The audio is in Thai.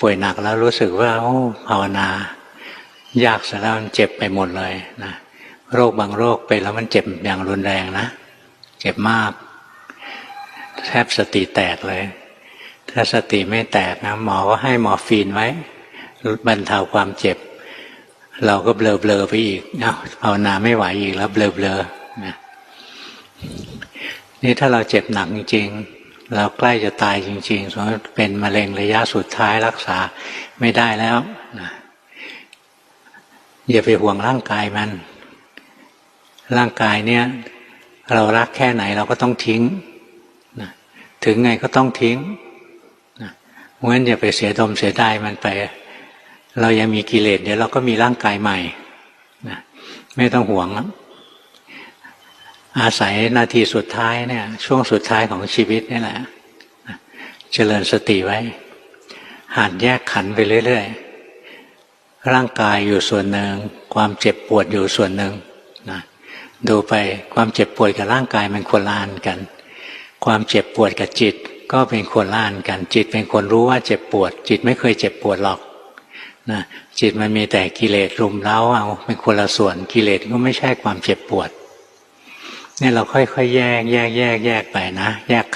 ป่วยหนักแล้วรู้สึกว่าโอ้ภาวนายากซะแล้วมันเจ็บไปหมดเลยนะโรคบางโรคไปแล้วมันเจ็บอย่างรุนแรงนะ เจ็บมาก แทบสติแตกเลย ถ้าสติไม่แตกนะ หมอก็ให้หมอฟีนไว้บรรเทาความเจ็บ เราก็เบลอเบลอไปอีกเอาภาวนาไม่ไหวอีกแล้วเบลอเบลอๆนะนี่ถ้าเราเจ็บหนักจริง เราใกล้จะตายจริงๆสมมติเป็นมะเร็งระยะสุดท้ายรักษาไม่ได้แล้วนะอย่าไปห่วงร่างกายมัน ร่างกายเนี่ย เรารักแค่ไหนเราก็ต้องทิ้งนะถึงไงก็ต้องทิ้งนะเพราะฉะนั้นอย่าไปเสียดมเสียดายมันไป เรายังมีกิเลสเดี๋ยวเราก็มีร่างกายใหม่นะไม่ต้องห่วงแล้ว อาศัยนาทีสุดท้ายเนี่ย ช่วงสุดท้ายของชีวิตนี่แหละะเจริญสติไว้หัดแยกขันไปเรื่อยๆ ร่างกายอยู่ส่วนหนึ่ง ความเจ็บปวดอยู่ส่วนหนึ่งนะดูไปความเจ็บปวดกับร่างกายมันคนละอันกัน ความเจ็บปวดกับจิตก็เป็นคนละอันกัน จิตเป็นคนรู้ว่าเจ็บปวด จิตไม่เคยเจ็บปวดหรอกนะจิตมันมีแต่กิเลสรุมเร้าเอาเป็นคนละส่วนกิเลสก็ไม่ใช่ความเจ็บปวด เนี่ยเราค่อยๆแยก แยก แยก แยกไปนะ แยก